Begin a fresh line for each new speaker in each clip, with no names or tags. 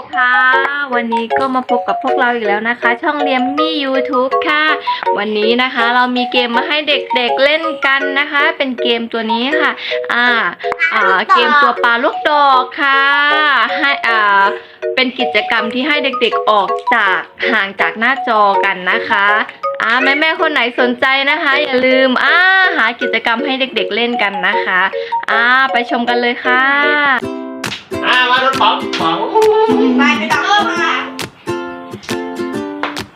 ีค่ะ วันนี้ก็มาพบกับพวกเราอีกแล้วนะคะ ช่องเลียมมี่ YouTube ค่ะ วันนี้นะคะเรามีเกมมาให้เด็กๆเล่นกันนะคะ เป็นเกมตัวนี้ค่ะ อ่าอ่าเกมตัวปลาลูกดอกค่ะ ให้อ่าเป็นกิจกรรมที่ให้เด็กๆออกจากห่างจากหน้าจอกันนะคะอ่าแม่ๆคนไหนสนใจนะคะ อย่าลืมอ่าหากิจกรรมให้เด็กๆเล่นกันนะคะอ่าไปชมกันเลยค่ะ
อ่ามาดนป๋องป๋อง
ไปไปต่อค่ะ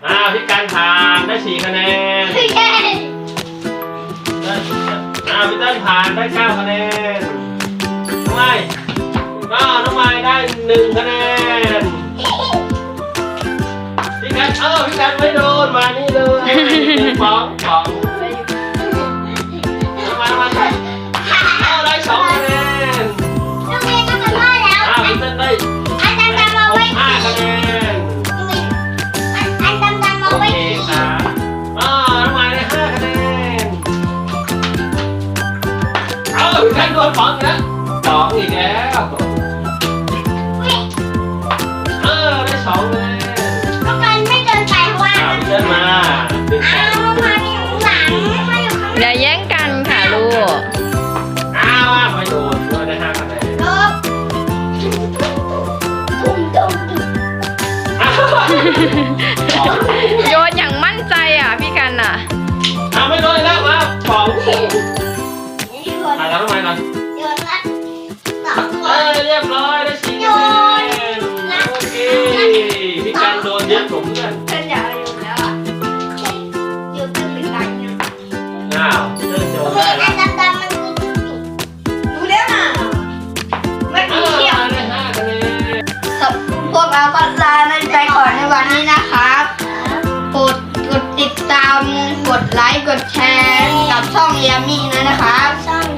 อ่าพี่การผ่านได้สี่คะแนน
คือแค่
ได้อ่าพี่เต้นผ่านได้เก้าคะแนนน้องไม้ก็น้องไม้ได้หนึ่งคะแนน แทนโดนป๋องอีกแล้วป๋องอีกแล้วเออได้สองเลย
ต้องการไม่เกินไปเพราะว่า
อ่าพี่เดินมาหนึ่งส
อ้า
อง
วมาอยู่ข้างหลังมาอยู่ข้างห
อ
ลัง
ย่าแย่งกันค่ะลูก
อ้าวว่าไปโดนด้วยได้ห้าคะแนน
ลบทุ่มทุ่ม
อ้าวป๋อง
โยนอย่างมั่นใจอะพี่กันอะ
กดไลค์ กดแชร์ กับช่องยามีนะครับส